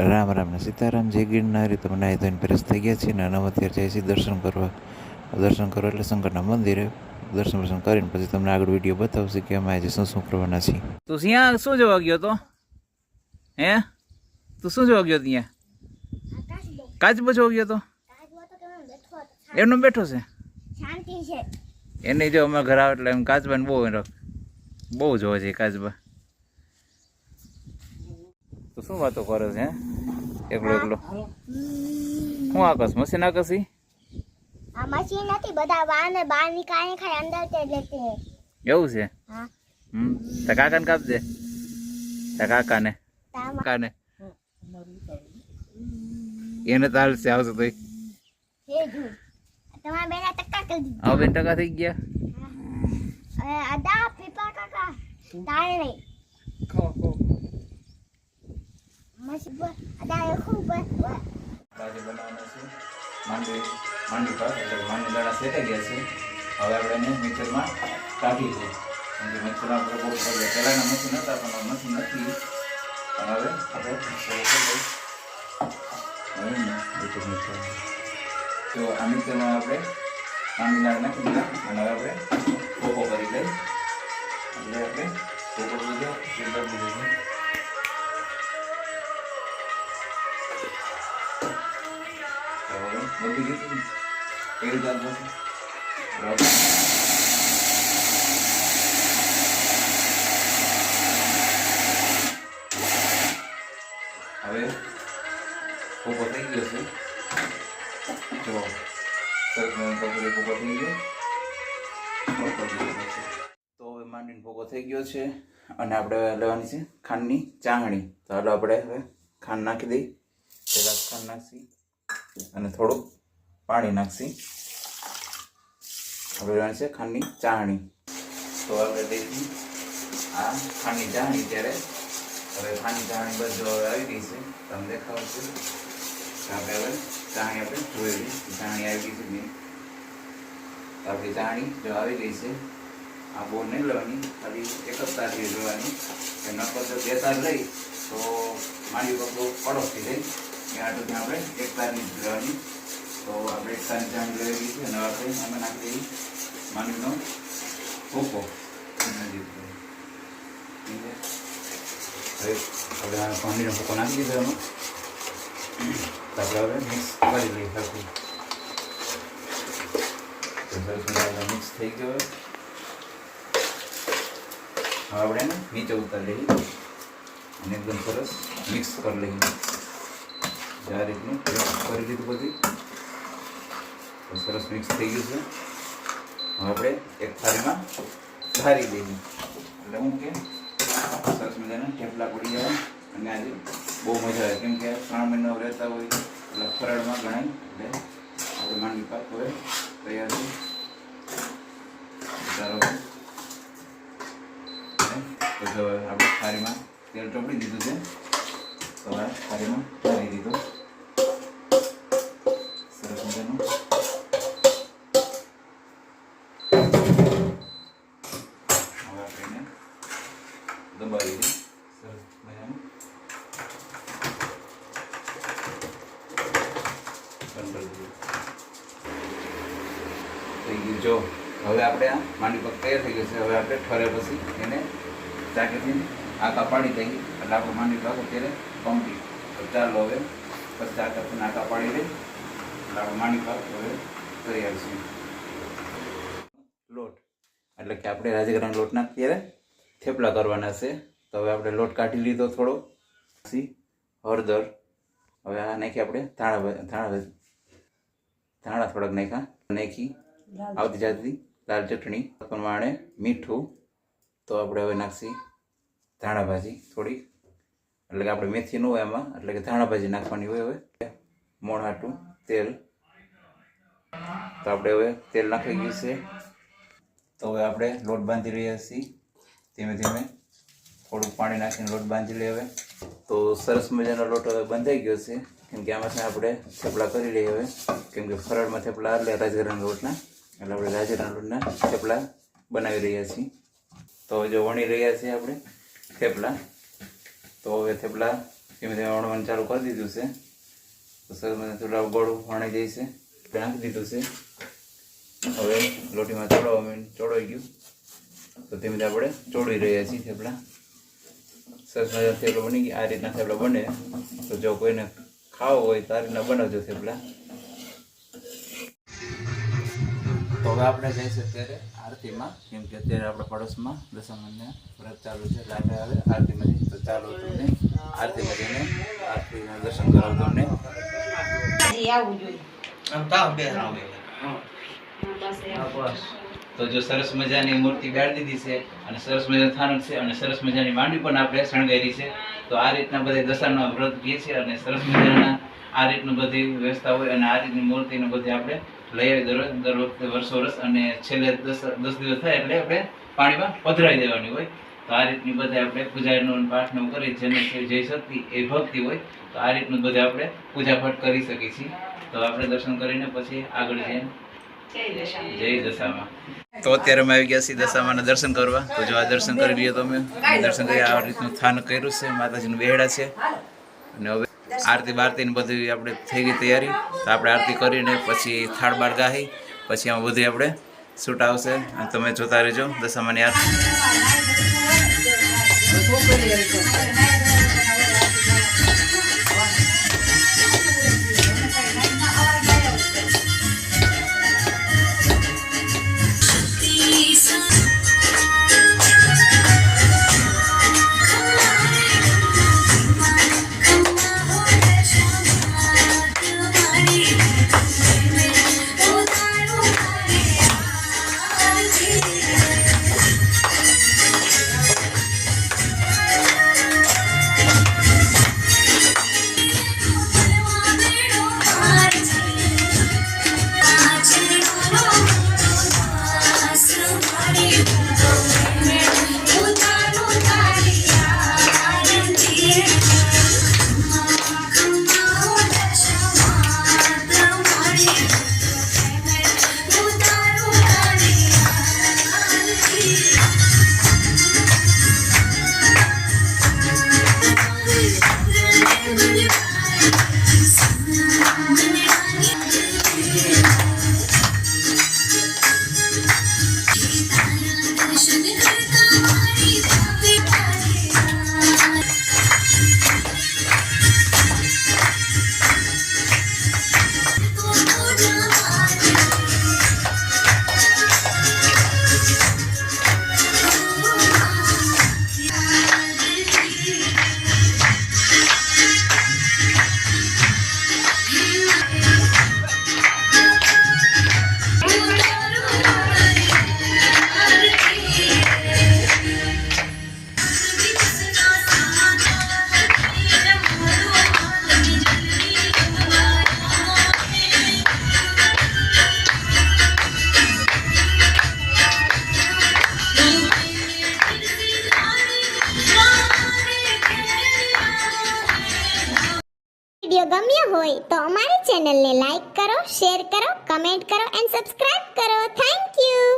રામ રામ ને સીતારામ જય ગિરનારી તમે નાહી ધોઈને પ્રેસ થઈ ગયા છીએ ને અમે અત્યારે જઈએ છીએ દર્શન કરવા. દર્શન કરો એટલે શંકરના મંદિરે દર્શન દર્શન કરીને પછી તમને આગળ વીડિયો બતાવશે કે અમે આજે શું શું કરવાના છીએ. તું ત્યાં શું જોવા ગયો તો? હે? તું શું જોવા ગયો ત્યાં? કાચબો જોવા ગયો તો? એમનો બેઠો છે? શાંતિ એને જો અમે ઘર આવે એટલે એમ કાચબાને બહુ બહુ જોવા છે કાચબા તો શું વાતો કરે છે હે? એકલો એકલો. શું આકસ મશીન આકશી આ મશીન નથી બધા બહાર ને બહાર નીકાળે ખાય અંદર તે લેતે એવું છે? હા. હમ. તા કાકાને કાપજે તા કાકાને. કાકાને. એને છે આવશે તો હે તમારા બેના ટક્કા કરી દીધી. હવે બેન ટકા થઈ ગયા? અદા પીપા કાકા. તારે નહીં મશીન પર અદા એ ખૂબ બસ આજે બનાવવાના છે માંડવી માંડવી પાક એટલે માંડવી દાણા શેકાઈ ગયા છે હવે આપણે એને મિક્સરમાં કાઢી છે કેમ કે મિક્સરમાં આપણે બહુ પગે પહેલાંના મશીન હતા પણ મશીન નથી પણ હવે આપણે. તો આ મિક્સરમાં આપણે માંડવી દાણા નાખી દીધા અને હવે આપણે આપવું છે? બરાબર. હવે કોકો થઈ ગયો છે જો કોકો થઈ. તો હવે માંડીને ભોગો થઈ ગયો છે અને આપણે લેવાની છે ખાંડની ચાંગણી તો હાલો આપણે હવે ખાંડ નાખી દઈ પહેલાં ખાંડ નાખી અને થોડુંક પાણી નાખશી. હવે લેવાની છે ખાંડની ચાહણી. તો આપણે દેખી આ ખાંડની ચાહણી ત્યારે હવે ખાંડની ચાહણી બધું હવે આવી ગઈ છે. તમને દેખાવ છે. આપણે હવે ચાહણી આપણે જોઈ ચાહણી આવી ગઈ છે આપણી ચાહણી જો આવી ગઈ છે. આ બહુ નહીં લેવાની. ખાલી એક જ તાર જોવાની. કે નકર જો બે તાર લઈ, તો માંડી પગલો પડો થઈ જાય એ આટલું આપણે એક તારની જ લેવાની. તો આપણે તારની જાણ લઈ લીધી છે અને આપણે આમાં નાખી દઈએ માંડવીનો ભૂકો હવે આપણે આ માંડવીનો ભૂકો નાખી દીધો એમાં આપણે હવે મિક્સ કરી લઈએ સરખું સરસ મિક્સ થઈ ગયો હવે આપણે એને નીચે ઉતારી લઈએ અને એકદમ સરસ મિક્સ કરી લઈએ આ રીતનું કરી લીધું બધી તો સરસ મિક્સ થઈ ગયું છે. હવે આપણે એક થાળીમાં ધારી દઈએ એટલે હું કે, સરસ મજાના થેપલા પડી જાય અને આજે બહુ મજા આવે. કેમ કે ત્રણ મહિના રહેતા હોય, એટલે ફરાળમાં ગણાય. એટલે આપણે માંડવી પાક હવે તૈયાર છે. ચાલો. તો જો હવે આપણે થાળીમાં તેલ ચોપડી દીધું છે. તો હવે થાળીમાં ધારી દીધું. થઈ ગયું. જો, હવે આપણે આ માંડી પગ તૈયાર થઈ ગયો છે. હવે આપણે ઠરે પછી એને ચાકીથી આકા પાડી દઈએ. એટલે આપણે માંડી પગ અત્યારે કમ્પ્લીટ તો ચાલો હવે પછી ચાકાથી આકા પાડી લઈ એટલે આપણે માંડી પગ હવે તૈયાર છે. લોટ. એટલે કે આપણે રાજગરાનો લોટ નાખી ત્યારે થેપલા કરવાના છે. તો હવે આપણે લોટ કાઢી લીધો થોડો. પછી હળદર. હવે આ નાખી આપણે ધાણા ધાણા ધાણા થોડાક નાખ્યા નાખી આવતી જાતી લાલ ચટણી પ્રમાણે મીઠું તો આપણે હવે નાખશી ધાણા ભાજી થોડી. એટલે કે આપણે મેથી ન હોય એમાં એટલે કે ધાણા ભાજી નાખવાની હોય હવે. મોણ હાટું તેલ. તો આપણે હવે તેલ નાખી ગયું છે. તો હવે આપણે લોટ બાંધી રહ્યા છીએ. ધીમે ધીમે થોડું પાણી નાખીને લોટ બાંધી લઈએ હવે. તો સરસ મજાનો લોટ હવે બંધાઈ ગયો છે. કેમ કે આમાંથી આપણે થેપલા કરી લઈએ હવે. કેમ કે ફરાળમાં થેપલા એટલે રાજગરાના લોટના એટલે આપણે રાજગરાના લોટના થેપલા બનાવી રહ્યા છીએ. તો જો વણી રહ્યા છીએ આપણે થેપલા. તો હવે થેપલા ધીમે ધીમે વણવાનું ચાલુ કરી દીધું છે. તો સરસ મને થોડા ગોળ વણાઈ જાય છે. દીધું છે. હવે લોટીમાં ચોળવા માંડ- ચોળવાઈ ગયું. તો ધીમે ધીમે આપણે ચોળી રહ્યા છીએ થેપલા. સરસ મજા થેપલો બની ગયા. આ રીતના થેપલા બને. તો જો કોઈને ખાવો હોય તારે ન બનાવજો થેપલા તો હવે આપણે જઈશું અત્યારે આરતીમાં કેમ કે અત્યારે આપણા પડોશમાં દશામાને વ્રત ચાલુ છે એટલે આપણે હવે આરતીમાં જઈએ તો ચાલો તમને આરતીમાં જઈને આરતીના દર્શન કરાવું તમને. આવું જોઈએ. આમ તાવ બે રામ તો જો સરસ મજાની મૂર્તિ બેહાડી દીધી છે અને સરસ મજાનું થાનક છે અને સરસ મજાની માંડવી પણ આપણે શણગારી છે, તો આ રીતના બધા દશાના વ્રત કરીએ છીએ અને સરસ મજાના આ રીતનું બધી વ્યવસ્થા હોય અને આ રીતની મૂર્તિને બધી આપણે લઈ આવી દર દર વખતે વર્ષો વર્ષ અને છેલ્લે દસ દસ દિવસ થાય એટલે આપણે પાણીમાં પધરાવી દેવાની હોય. તો આ રીતની બધા આપણે પૂજાનો પાઠનું કરી જેને જઈ શક્તિ એ ભક્તિ હોય, તો આ રીતનું બધે આપણે પૂજાપાઠ કરી શકીએ છીએ. તો આપણે દર્શન કરીને પછી આગળ જઈને જય દશામાં. તો અત્યારે અમે આવી ગયા છીએ દશામાના દર્શન કરવા. તો જો આ દર્શન કરી લઈએ તો અમે. દર્શન કરી આ રીતનું સ્થાન કર્યું છે. માતાજીનું બેહડા છે. અને હવે આરતી બારતી ને બધી આપણે થઈ ગઈ તૈયારી. તો આપણે આરતી કરીને પછી થાળ બાર ગાહી. પછી આમાં બધી આપણે શૂટ આવશે. અને તમે જોતા રહેજો દશામાની આરતી. તો અમારી ચેનલને લાઈક કરો શેર કરો કમેન્ટ કરો એન્ડ સબસ્ક્રાઇબ કરો. Thank you